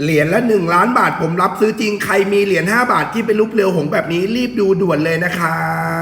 เหรียญละ 1 ล้านบาทผมรับซื้อจริงใครมีเหรียญ5บาทที่เป็นรูปเรือหงแบบนี้รีบดูด่วนเลยนะครับ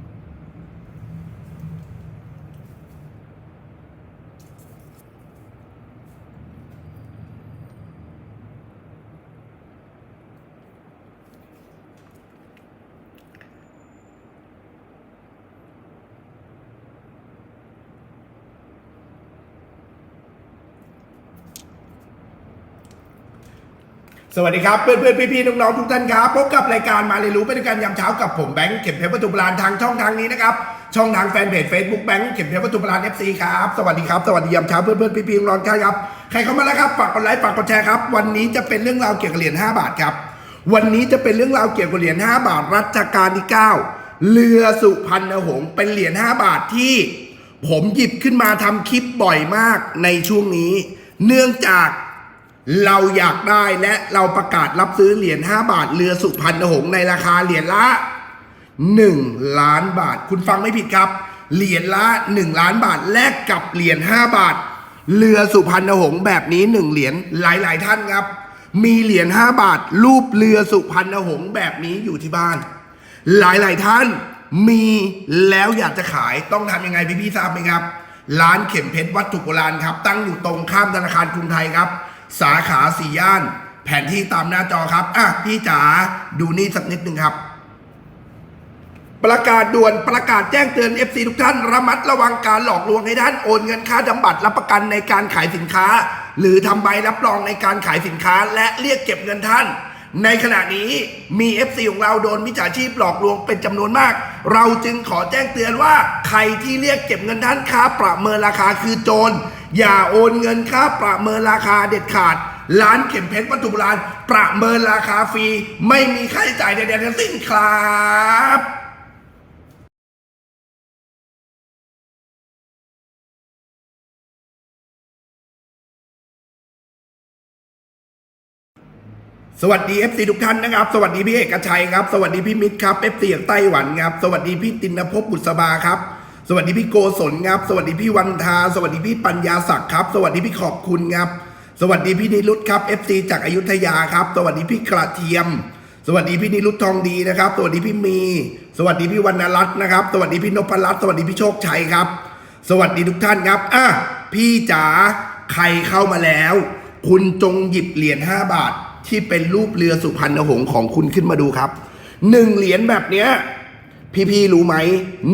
สวัสดีครับเพื่อนเพื่อนพี่พี่ๆน้องๆทุกท่านครับพบกับรายการมาเรียนรู้เป็นการยามเช้ากับผมแบงค์เข็มเพชรวัตถุโบราณทางช่องทางนี้นะครับช่องทางแฟนเพจ Facebook แบงค์เข็มเพชรวัตถุโบราณ FC ครับสวัสดีครับสวัสดียามเช้าเพื่อนเพื่อนพี่พี่ๆน้องๆครับใครเข้ามาแล้วครับฝากกดไลค์ฝากกดแชร์ครับวันนี้จะเป็นเรื่องราวเกี่ยวกับเหรียญ5บาทครับวันนี้จะเป็นเรื่องราวเกี่ยวกับเหรียญ5บาทรัชกาลที่ 9 เรือสุพรรณหงษ์เป็นเหรียญ5บาทที่ ผมหยิบขึ้นมาทำคลิปบ่อยมากในช่วงนี้ เนื่องจาก เราอยากได้และเราประกาศรับซื้อเหรียญ5บาทเรือสุพรรณหงษ์ในราคาเหรียญละ 1 ล้านบาท คุณฟังไม่ผิดครับ เหรียญละ 1 ล้านบาทแลกกับเหรียญ5บาท เรือสุพรรณหงษ์แบบนี้ 1 เหรียญหลาย ๆ ท่านครับ มีเหรียญ5บาท รูปเรือสุพรรณหงษ์แบบนี้อยู่ที่บ้าน หลาย ๆ ท่านมีแล้วอยากจะขายต้องทำยังไงพี่พี่ทราบไหมครับ ร้านเข็มเพชรวัตถุโบราณครับ ตั้งอยู่ตรงข้ามธนาคารกรุงไทยครับ สาขาสี่ย่าน แผนที่ตามหน้าจอครับ อะพี่จ๋าดูนี่สักนิดหนึ่งครับ ประกาศด่วนประกาศแจ้งเตือน FC ทุกท่าน ระมัดระวังการหลอกลวงในด้านโอนเงินค่าดำบัตรรับประกันในการขายสินค้า หรือทำใบรับรองในการขายสินค้า และเรียกเก็บเงินท่าน ในขณะนี้มี FC ของเราโดนมิจฉาชีพหลอกลวงเป็นจำนวนมาก เราจึงขอแจ้งเตือนว่าใครที่เรียกเก็บเงินท่านค้าประเมินราคาคือโจรอย่าโอนเงินค่าประเมินราคาเด็ดขาด ร้านเข็มเพชรวัตถุโบราณประเมินราคาฟรี ไม่มีค่าใช้จ่ายใดๆทั้งสิ้นครับ สวัสดี FC ทุกท่านนะครับ สวัสดีพี่เอกชัยครับ สวัสดีพี่มิตรครับ FC จากไต้หวันครับ สวัสดีพี่ตินภพบุษบาครับ สวัสดีพี่โกศลครับ สวัสดีพี่วันทา สวัสดีพี่ปัญญาศักดิ์ครับ สวัสดีพี่ขอบคุณครับ สวัสดีพี่นิรุตครับ FC จากอยุธยาครับ สวัสดีพี่กระเทียม สวัสดีพี่นิรุตทองดีนะครับ สวัสดีพี่มี สวัสดีพี่วรรณรัตน์นะครับ สวัสดีพี่นพรัตน์ สวัสดีพี่โชคชัยครับ สวัสดีทุกท่านครับ อะ พี่จ๋า ใครเข้ามาแล้ว คุณจงหยิบเหรียญ5บาท ที่เป็นรูปเรือสุพรรณหงษ์ของคุณขึ้นมาดูครับหนึ่งเหรียญแบบเนี้ยพี่ๆรู้ไหม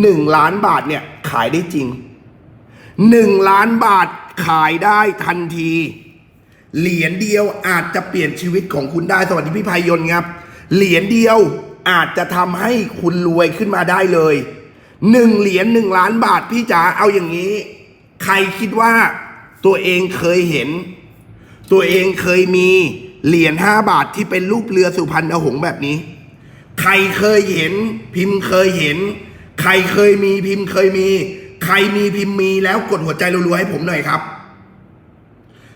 หนึ่งล้านบาทเนี่ยขายได้จริงหนึ่งล้านบาทขายได้ทันที เหรียญเดียวอาจจะเปลี่ยนชีวิตของคุณได้สวัสดีพี่พายนครับ เหรียญเดียวอาจจะทำให้คุณรวยขึ้นมาได้เลยหนึ่งเหรียญหนึ่งล้านบาทพี่จ๋าเอาอย่างนี้ ใครคิดว่าตัวเองเคยเห็น ตัวเองเคยมี เหรียญห้าบาทที่เป็นรูปเรือสุพรรณหงษ์แบบนี้ ใครเคยเห็น พิมพ์เคยเห็น ใครเคยมีพิมพ์เคยมี ใครมีพิมพ์มีแล้วกดหัวใจรัวๆให้ผมหน่อยครับ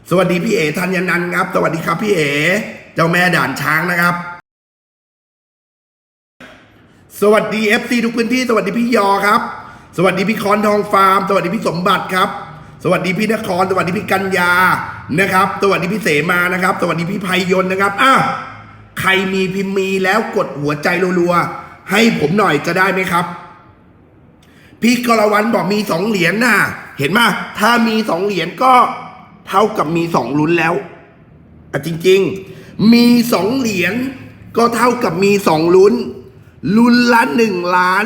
สวัสดีพี่เอ๋ธัญนันครับ สวัสดีครับพี่เอ๋เจ้าแม่ด่านช้างนะครับ สวัสดี FC ทุกพื้นที่ สวัสดีพี่ยอครับ สวัสดีพี่คอนทองฟาร์ม สวัสดีพี่สมบัติครับ สวัสดีพี่นคร สวัสดีพี่กัญญานะครับ สวัสดีพี่เสมานะครับ สวัสดีพี่ไพยนนะครับอ้าวใครมีพิมพ์มีแล้วกดหัวใจรัวๆให้ผมหน่อยจะได้ไหมครับ พี่กรวันบอกมีสองเหรียญน่ะ เห็นไหมถ้ามีสองเหรียญก็เท่ากับมีสองลุ้นแล้วอะจริง ๆ มีสองเหรียญก็เท่ากับมีสองลุ้น ลุ้นละหนึ่งล้าน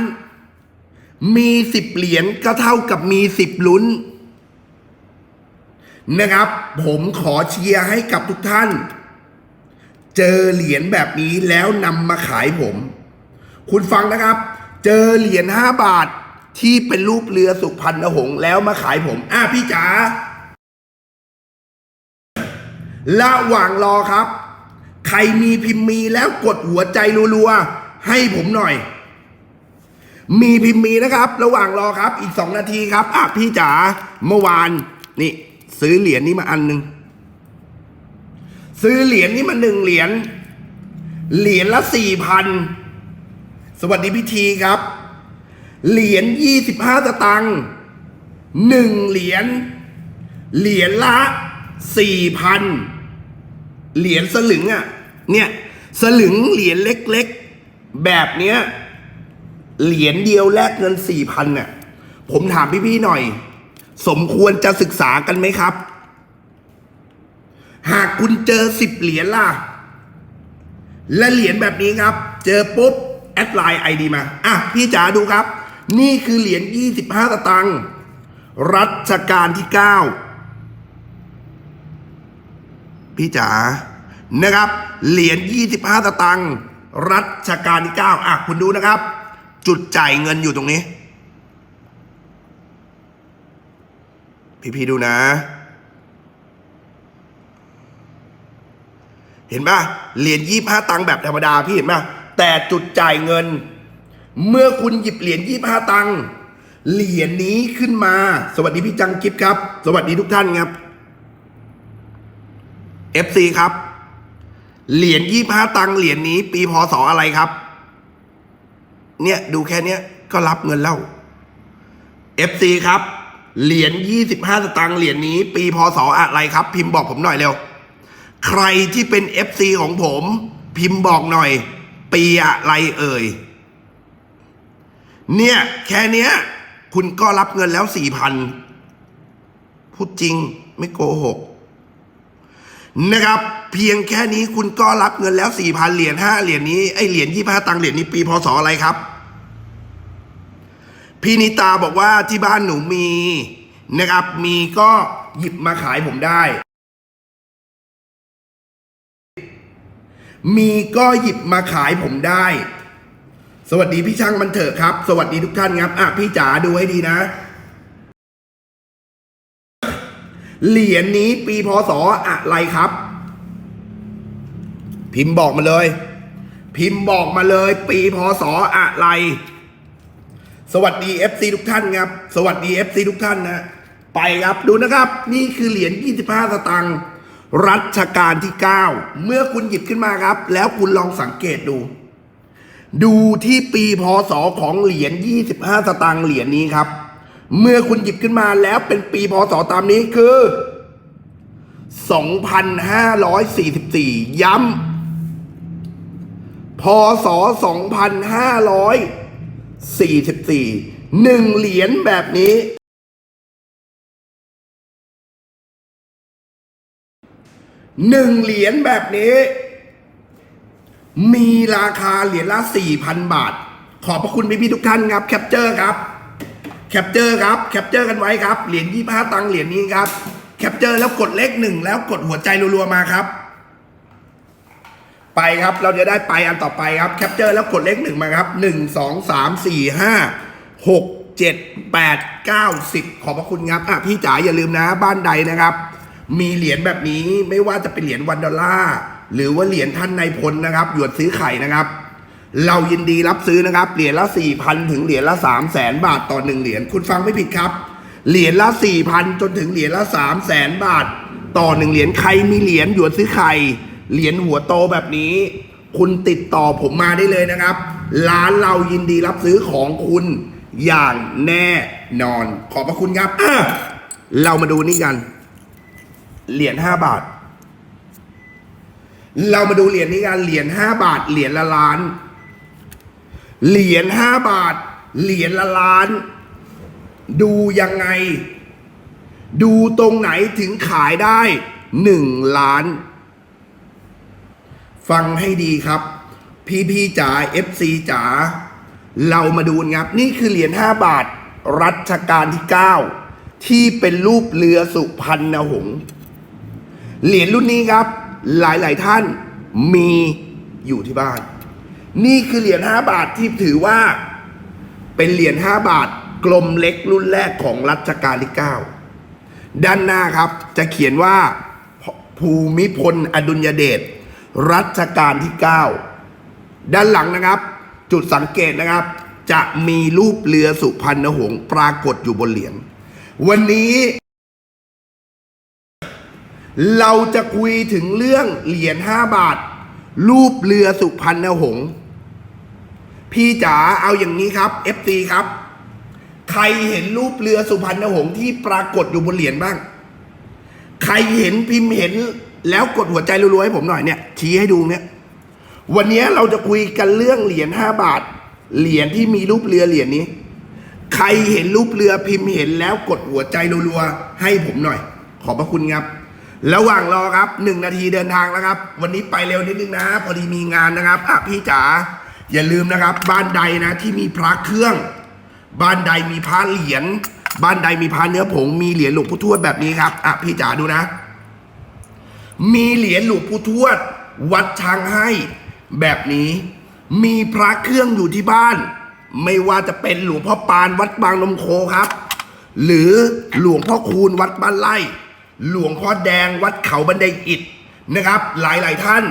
มีสิบเหรียญก็เท่ากับมีสิบลุ้น นะครับ ผมขอเชียร์ให้กับทุกท่าน เจอเหรียญแบบนี้แล้วนำมาขายผม คุณฟังนะครับ เจอเหรียญห้าบาทที่เป็นรูปเรือสุพรรณหงษ์แล้วมาขายผม อะพี่จ๋าระหว่างรอครับ ใครมีพิมพ์มีแล้วกดหัวใจรัวๆ ให้ผมหน่อย มีพิมพ์มีนะครับ ระหว่างรอครับ อีกสองนาทีครับ อะพี่จ๋าเมื่อวานนี่ ซื้อเหรียญนี้มาอันหนึ่งซื้อเหรียญนี้มาหนึ่งเหรียญเหรียญละสี่พันสวัสดีพิธีครับ เหรียญยี่สิบห้าสตังค์หนึ่งเหรียญเหรียญละสี่พันเหรียญสลึงอะ เนี่ยสลึงเหรียญเล็กๆ แบบเนี้ยเหรียญเดียวแลกเงินสี่พันน่ะผมถามพี่ๆหน่อย สมควรจะศึกษากันไหมครับ หากคุณเจอสิบเหรียญล่ะ และเหรียญแบบนี้ครับ เจอปุ๊บ แอดไลน์ไอดีมา อะ พี่จ๋าดูครับ นี่คือเหรียญ25สตังค์รัชกาลที่9พี่จ๋านะครับ เหรียญ25สตังค์รัชกาลที่9อะ คุณดูนะครับ จุดจ่ายเงินอยู่ตรงนี้ พี่ๆดูนะ เห็นป่ะเหรียญยี่ห้าตังค์แบบธรรมดาพี่เห็นป่ะแต่จุดจ่ายเงิน เมื่อคุณหยิบเหรียญยี่ห้าตังค์เหรียญนี้ขึ้นมา สวัสดีพี่จังกิฟครับ สวัสดีทุกท่านครับ FC ครับ เหรียญยี่ห้าตังค์เหรียญนี้ ปีพศอะไรครับ เนี่ยดูแค่เนี้ยก็รับเงินแล้ว FC ครับ เหรียญยี่สิบห้าตางค์เหรียญนี้ ปีพศอะไรครับ พิมพ์บอกผมหน่อยเร็ว ใครที่เป็น FC ของผม พิมพ์บอกหน่อย ปีอะไรเอ่ย เนี่ย แค่เนี้ย คุณก็รับเงินแล้วสี่พันพูดจริงไม่โกหกนะครับ เพียงแค่นี้คุณก็รับเงินแล้วสี่พันเหรียญห้าเหรียญนี้ไอเหรียญยี่ห้าตังค์เหรียญนี้ปีพศอะไรครับ พี่นิตาบอกว่าที่บ้านหนูมีนะครับมีก็หยิบมาขายผมได้ มีก็หยิบมาขายผมได้ สวัสดีพี่ช่างมันเถอะครับ สวัสดีทุกท่านครับอะพี่จ๋าดูให้ดีนะ เหรียญนี้ปีพศอะไรครับ พิมพ์บอกมาเลย พิมพ์บอกมาเลย ปีพศอะไร สวัสดี FC ทุกท่านครับ สวัสดี FC ทุกท่านนะ ไปครับดูนะครับ นี่คือเหรียญ 25 สตางค์รัชกาลที่ 9 เมื่อคุณหยิบขึ้นมาครับ แล้วคุณลองสังเกตดู ดูที่ปีพศของเหรียญ 25 สตางค์เหรียญนี้ครับ เมื่อคุณหยิบขึ้นมาแล้วเป็นปีพศตามนี้คือ 2544 ย้ำพศ 2544 หนึ่งเหรียญแบบนี้ หนึ่งเหรียญแบบนี้ มีราคาเหรียญละ 4,000 บาท ขอบพระคุณพี่ๆทุกท่านครับ แคปเจอร์ครับ แคปเจอร์ครับ แคปเจอร์กันไว้ครับ เหรียญ25 ตังค์เหรียญนี้ครับ แคปเจอร์แล้วกดเลขหนึ่งแล้วกดหัวใจรัวๆมาครับ ไปครับ เราจะได้ไปอันต่อไปครับแคปเจอร์แล้วกดเลขหนึ่งมาครับหนึ่งสองสามสี่ห้าหกเจ็ดแปดเก้าสิบขอบพระคุณครับอะพี่จ๋าอย่าลืมนะบ้านใดนะครับ มีเหรียญแบบนี้ไม่ว่าจะเป็นเหรียญวันดอลลาร์หรือว่าเหรียญท่านนายพลนะครับหยวนซื้อไข่นะครับ เรายินดีรับซื้อนะครับ เหรียญละสี่พันถึงเหรียญละสามแสนบาทต่อหนึ่งเหรียญคุณฟังไม่ผิดครับ เหรียญละสี่พันจนถึงเหรียญละสามแสนบาท ต่อหนึ่งเหรียญใครมีเหรียญหยวนซื้อไข่ เหรียญหัวโตแบบนี้ คุณติดต่อผมมาได้เลยนะครับ ร้านเรายินดีรับซื้อของคุณอย่างแน่นอน ขอบพระคุณครับเรามาดูนี่กัน เหรียญห้าบาท เรามาดูเหรียญนี้กันเหรียญห้าบาท เหรียญละล้าน เหรียญห้าบาท เหรียญละล้าน ดูยังไง ดูตรงไหนถึงขายได้หนึ่งล้าน ฟังให้ดีครับ พี่พี่จ๋า FC จ๋า เรามาดูกันครับ นี่คือเหรียญ 5 บาท รัชกาลที่ 9 ที่เป็นรูปเรือสุพรรณหงษ์ เหรียญรุ่นนี้ครับ หลายๆท่านมีอยู่ที่บ้าน นี่คือเหรียญ 5 บาทที่ถือว่า เป็นเหรียญ 5 บาทกลมเล็กรุ่นแรกของรัชกาลที่ 9 ด้านหน้าครับจะเขียนว่าภูมิพลอดุลยเดช รัชกาลที่ 9 ด้านหลังนะครับ จุดสังเกตนะครับ จะมีรูปเรือสุพรรณหงษ์ปรากฏอยู่บนเหรียญวันนี้ เราจะคุยถึงเรื่องเหรียญ5บาท รูปเรือสุพรรณหงษ์พี่จ๋าเอาอย่างนี้ครับ FT ครับ ใครเห็นรูปเรือสุพรรณหงษ์ที่ปรากฏอยู่บนเหรียญบ้าง ใครเห็นพิมพ์เห็น แล้วกดหัวใจรัวๆให้ผมหน่อยเนี่ยชี้ให้ดูเนี่ย วันนี้เราจะคุยกันเรื่องเหรียญห้าบาท เหรียญที่มีรูปเรือเหรียญนี้ ใครเห็นรูปเรือพิมพ์เห็นแล้วกดหัวใจรัวๆให้ผมหน่อย ขอบพระคุณครับ ระหว่างรอครับหนึ่งนาทีเดินทางแล้วครับ วันนี้ไปเร็วนิดนึงนะ พอดีมีงานนะครับอะพี่จ๋าอย่าลืมนะครับ บ้านใดนะที่มีพระเครื่อง บ้านใดมีพระเหรียญบ้านใดมีพระเนื้อผงมีเหรียญหลวงปู่ทวดแบบนี้ครับอะพี่จ๋าดูนะ มีเหรียญหลวงปู่ทวด วัดช้างให้แบบนี้ มีพระเครื่องอยู่ที่บ้าน ไม่ว่าจะเป็นหลวงพ่อปานวัดบางนมโคครับ หรือหลวงพ่อคูณวัดบ้านไร่ หลวงพ่อแดงวัดเขาบันไดอิฐนะครับ หลายๆท่าน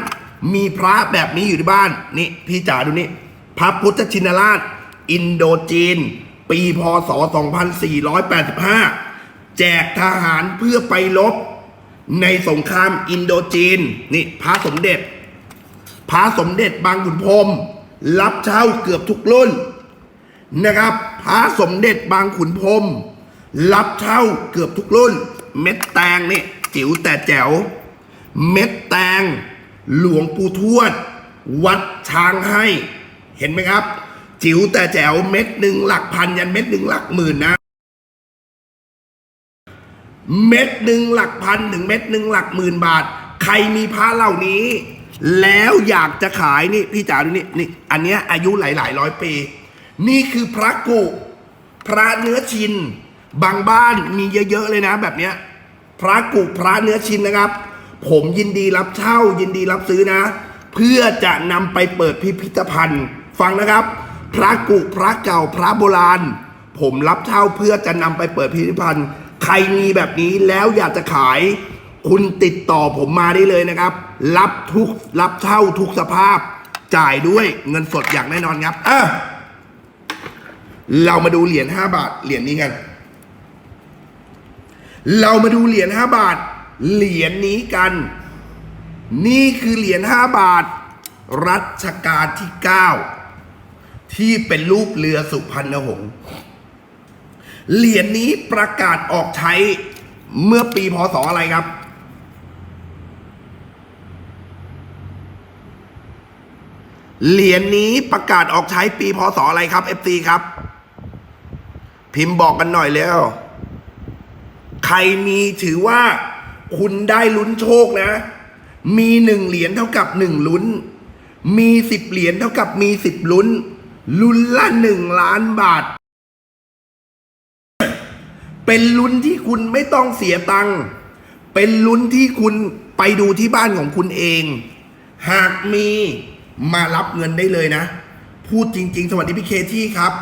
มีพระแบบนี้อยู่ที่บ้านนี่พี่จ๋าดูนี่พระพุทธชินราช อินโดจีน ปีพศ 2485 แจกทหารเพื่อไปลบ ในสงครามอินโดจีน นี่พระสมเด็จ พระสมเด็จบางขุนพรมรับเช่าเกือบทุกรุ่นนะครับ พระสมเด็จบางขุนพรมรับเช่าเกือบทุกรุ่น เม็ดแตงนี่จิ๋วแต่แจ๋ว เม็ดแตง หลวงปู่ทวด วัดช้างให้ เห็นไหมครับ จิ๋วแต่แจ๋วเม็ดหนึ่งหลักพันยันเม็ดหนึ่งหลักหมื่นนะ เม็ดหนึ่งหลักพันถึงเม็ดหนึ่งหลักหมื่นบาท ใครมีพระเหล่านี้ แล้วอยากจะขายนี่พี่จ๋าดูนี่นี่อันเนี้ยอายุหลายๆร้อยปี นี่คือพระกุพระเนื้อชิน บางบ้านมีเยอะๆเลยนะแบบเนี้ยพระกุพระเนื้อชินนะครับ ผมยินดีรับเช่ายินดีรับซื้อนะ เพื่อจะนำไปเปิดพิพิธภัณฑ์ ฟังนะครับ พระกุพระเก่าพระโบราณ ผมรับเช่าเพื่อจะนำไปเปิดพิพิธภัณฑ์ ใครมีแบบนี้แล้วอยากจะขายคุณติดต่อผมมาได้เลยนะครับ รับทุกรับเช่าทุกสภาพ จ่ายด้วยเงินสดอย่างแน่นอนครับอะเรามาดูเหรียญห้าบาทเหรียญนี้กัน เรามาดูเหรียญห้าบาท เหรียญนี้กัน นี่คือเหรียญห้าบาท รัชกาลที่เก้าที่เป็นรูปเรือสุพรรณหงษ์ เหรียญนี้ประกาศออกใช้เมื่อปีพศอะไรครับ เหรียญนี้ประกาศออกใช้ปีพศอะไรครับ FT ครับ พิมพ์บอกกันหน่อยแล้ว ใครมีถือว่าคุณได้ลุ้นโชคนะ มีหนึ่งเหรียญเท่ากับหนึ่งลุ้น มีสิบเหรียญเท่ากับมีสิบลุ้น ลุ้นละหนึ่งล้านบาท เป็นลุ้นที่คุณไม่ต้องเสียตังค์เป็นลุ้นที่คุณไปดูที่บ้านของคุณเอง หากมีมารับเงินได้เลยนะ พูดจริง ๆ สวัสดีพี่เคที่ครับ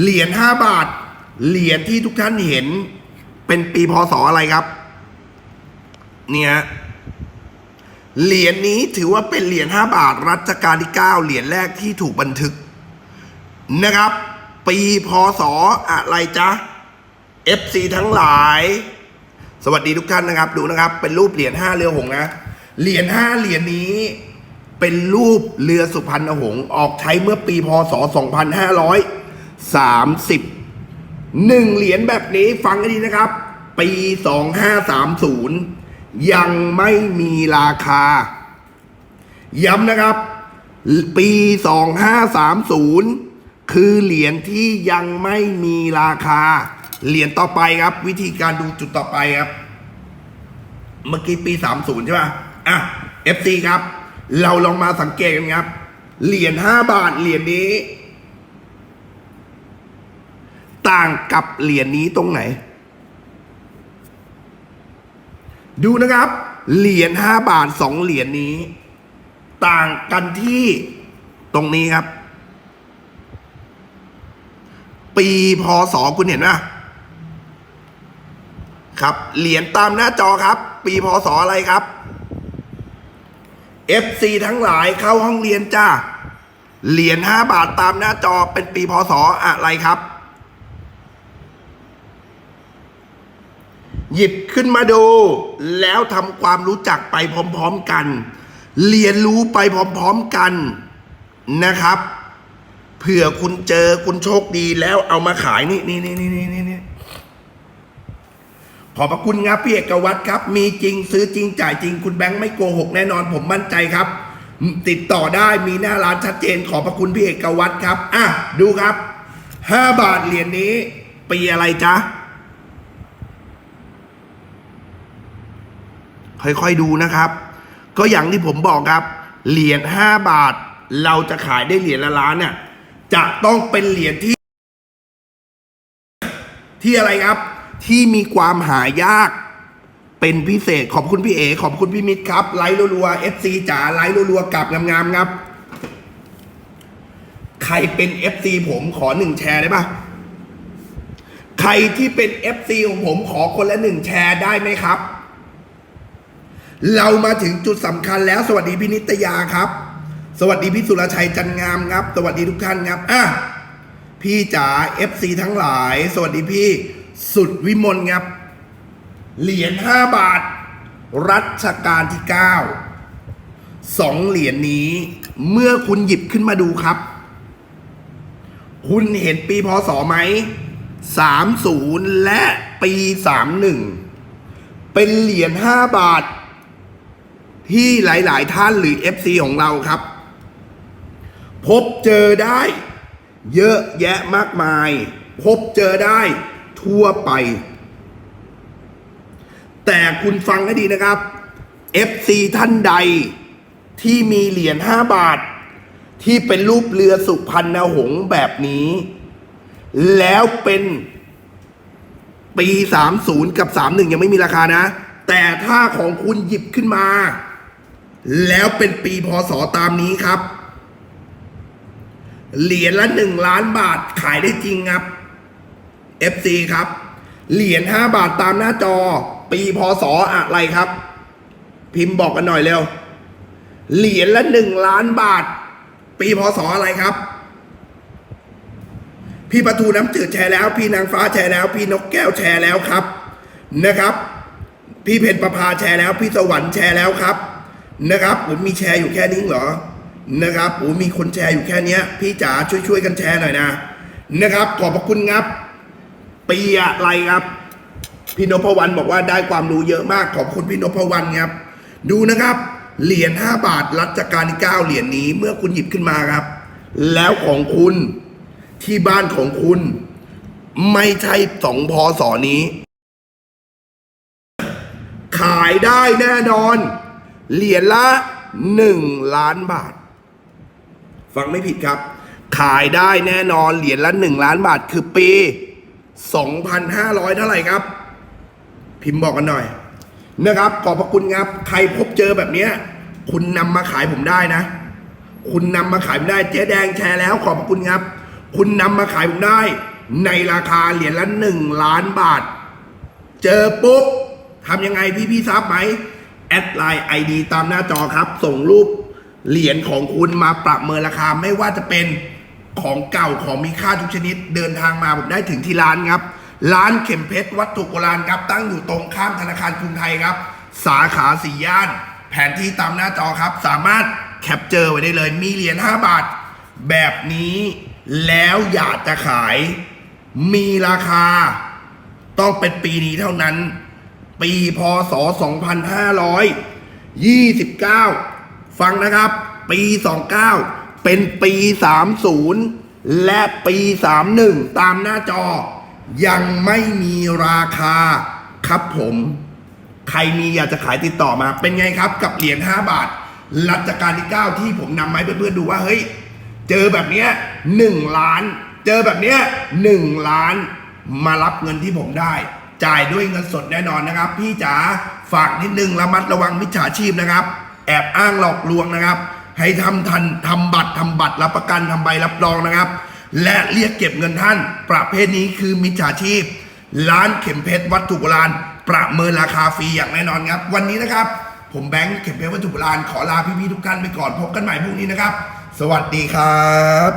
เหรียญห้าบาท เหรียญที่ทุกท่านเห็น เป็นปีพศอะไรครับ เนี่ยเหรียญนี้ถือว่าเป็นเหรียญห้าบาทรัชกาลที่เก้าเหรียญแรกที่ถูกบันทึกนะครับ ปีพศอะไรจ๊ะ FC ทั้งหลาย สวัสดีทุกท่านนะครับ ดูนะครับ เป็นรูปเหรียญห้าเรือหงนะ เหรียญห้าเหรียญนี้ เป็นรูปเรือสุพรรณหงษ์ออกใช้เมื่อปีพศ 2530หนึ่งเหรียญแบบนี้ฟังให้ดีนะครับ ปี 2530 ยังไม่มีราคา ย้ำนะครับ ปี 2530 คือเหรียญที่ยังไม่มีราคา เหรียญต่อไปครับ วิธีการดูจุดต่อไปครับ เมื่อกี้ปี30ใช่ป่ะอะ FC ครับ เราลองมาสังเกตกันครับ เหรียญ5บาทเหรียญนี้ ต่างกับเหรียญนี้ตรงไหน ดูนะครับ เหรียญ5บาทสองเหรียญนี้ ต่างกันที่ตรงนี้ครับ ปีพศคุณเห็นไหม ครับ เหรียญตามหน้าจอครับ ปีพศอะไรครับ FC ทั้งหลายเข้าห้องเรียนจ้า เหรียญ5บาทตามหน้าจอเป็นปีพศอะไรครับ หยิบขึ้นมาดู แล้วทำความรู้จักไปพร้อมๆกัน เรียนรู้ไปพร้อมๆกันนะครับเผื่อคุณเจอคุณโชคดีแล้วเอามาขายนี่นี่นี่นี่นี่นี่ ขอบพระคุณครับพี่เอกวัตรครับ มีจริงซื้อจริงจ่ายจริง คุณแบงค์ไม่โกหกแน่นอนผมมั่นใจครับ ติดต่อได้มีหน้าร้านชัดเจน ขอบพระคุณพี่เอกวัตรครับ อะ ดูครับห้าบาทเหรียญนี้ ปีอะไรจ๊ะ ค่อยๆดูนะครับ ก็อย่างที่ผมบอกครับ เหรียญ5บาท เราจะขายได้เหรียญละล้านเนี่ยจะต้องเป็นเหรียญที่ ที่อะไรครับ ที่มีความหายากเป็นพิเศษขอบคุณพี่เอ ขอบคุณพี่มิตรครับ ไลค์รัวๆ FC จ๋าไลค์รัวๆกลับงามๆครับ ใครเป็น FC ผมขอหนึ่งแชร์ได้ปะใครที่เป็น FC ของผมขอคนละหนึ่งแชร์ได้ไหมครับ เรามาถึงจุดสำคัญแล้ว สวัสดีพี่นิตยาครับ สวัสดีพี่สุรชัยจันงามครับ สวัสดีทุกท่านครับอะพี่จ๋า FC ทั้งหลาย สวัสดีพี่ สุดวิมลครับ เหรียญ5บาท รัชกาลที่9สองเหรียญนี้เมื่อคุณหยิบขึ้นมาดูครับ คุณเห็นปีพศไหม30และปี31เป็นเหรียญ5บาท ที่หลาย ๆ ท่านหรือ FC ของเราครับ พบเจอได้ เยอะแยะมากมาย พบเจอได้ ทั่วไป แต่คุณฟังให้ดีนะครับ FC ท่านใดที่มีเหรียญ5บาท ที่เป็นรูปเรือสุพรรณหงษ์แบบนี้ แล้วเป็นปี 30 กับ 31 ยังไม่มีราคานะ แต่ถ้าของคุณหยิบขึ้นมา แล้วเป็นปีพศตามนี้ครับ เหรียญละหนึ่งล้านบาทขายได้จริงครับ FC ครับ เหรียญห้าบาทตามหน้าจอ ปีพศอะไรครับ พิมพ์บอกกันหน่อยเร็ว เหรียญละหนึ่งล้านบาท ปีพศอะไรครับ พี่ประตูน้ำจืดแชร์แล้ว พี่นางฟ้าแชร์แล้ว พี่นกแก้วแชร์แล้วครับ นะครับ พี่เพนประภาแชร์แล้ว พี่สวรรค์แชร์แล้วครับ นะครับผมมีแชร์อยู่แค่นี้เหรอนะครับผมมีคนแชร์อยู่แค่เนี้ยพี่จ๋าช่วยช่วยๆกันแชร์หน่อยนะนะครับ ขอบพระคุณครับ ปีอะไรครับ พี่นพวรรณบอกว่าได้ความรู้เยอะมากขอบคุณพี่นพวรรณครับ ดูนะครับ เหรียญ5บาทรัชกาลที่9เหรียญนี้เมื่อคุณหยิบขึ้นมาครับ แล้วของคุณที่บ้านของคุณ ไม่ใช่สองพอสอนี้ ขายได้แน่นอน เหรียญละหนึ่งล้านบาท ฟังไม่ผิดครับ ขายได้แน่นอนเหรียญละหนึ่งล้านบาทคือปี สองพันห้าร้อยเท่าไหร่ครับ พิมพ์บอกกันหน่อยนะครับขอบพระคุณครับ ใครพบเจอแบบเนี้ย คุณนำมาขายผมได้นะ คุณนำมาขายผมได้ เจ๊แดงแชร์แล้ว ขอบพระคุณครับ คุณนำมาขายผมได้ ในราคาเหรียญละหนึ่งล้านบาท เจอปุ๊บทำยังไงพี่พี่ๆทราบไหมแอดไลน์ไอดีตามหน้าจอครับ ส่งรูปเหรียญของคุณมาประเมินราคาไม่ว่าจะเป็น ของเก่าของมีค่าทุกชนิด เดินทางมาผมได้ถึงที่ร้านครับ ร้านเข็มเพชรวัตถุโบราณครับ ตั้งอยู่ตรงข้ามธนาคารกรุงไทยครับ สาขาสี่ย่าน แผนที่ตามหน้าจอครับ สามารถแคปเจอร์ไว้ได้เลย มีเหรียญ5บาท แบบนี้แล้วอยากจะขาย มีราคา ต้องเป็นปีนี้เท่านั้น ปีพศ 2529 ฟังนะครับ ปี 29 เป็นปี 30 และปี 31 ตามหน้าจอ ยังไม่มีราคาครับผม ใครมีอยากจะขายติดต่อมา เป็นไงครับกับเหรียญ5บาท รัชกาลที่ 9 ที่ผมนำมาให้เพื่อนๆดูว่า เฮ้ย เจอแบบเนี้ยหนึ่งล้าน เจอแบบเนี้ยหนึ่งล้านมารับเงินที่ผมได้ จ่ายด้วยเงินสดแน่นอนนะครับ พี่จ๋าฝากนิดนึงระมัดระวังมิจฉาชีพนะครับ แอบอ้างหลอกลวงนะครับ ให้ทำทันทำบัตรทำบัตรรับประกันทำใบรับรองนะครับ และเรียกเก็บเงินท่าน ประเภทนี้คือมิจฉาชีพ ร้านเข็มเพชรวัตถุโบราณประเมินราคาฟรีอย่างแน่นอนครับ วันนี้นะครับ ผมแบงค์เข็มเพชรวัตถุโบราณขอลาพี่ๆทุกท่านไปก่อนพบกันใหม่พรุ่งนี้นะครับ สวัสดีครับ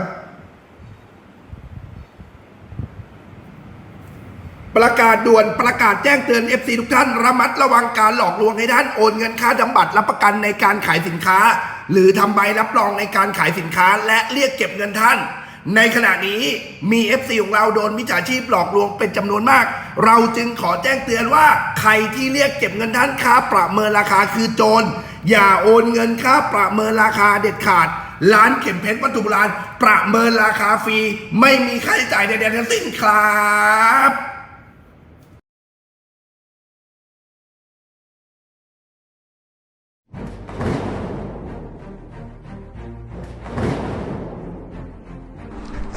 ประกาศด่วนประกาศแจ้งเตือน FC ทุกท่าน ระมัดระวังการหลอกลวงให้ท่านโอนเงินค่าทำบัตรรับประกันในการขายสินค้า หรือทำใบรับรองในการขายสินค้าและเรียกเก็บเงินท่าน ในขณะนี้มี FC ของเราโดนมิจฉาชีพหลอกลวงเป็นจำนวนมาก เราจึงขอแจ้งเตือนว่าใครที่เรียกเก็บเงินท่านค่าประเมินราคาคือโจรอย่าโอนเงินค่าประเมินราคาเด็ดขาดร้านเข็มเพชรวัตถุโบราณประเมินราคาฟรี ไม่มีค่าใช้จ่ายใดๆทั้งสิ้นครับ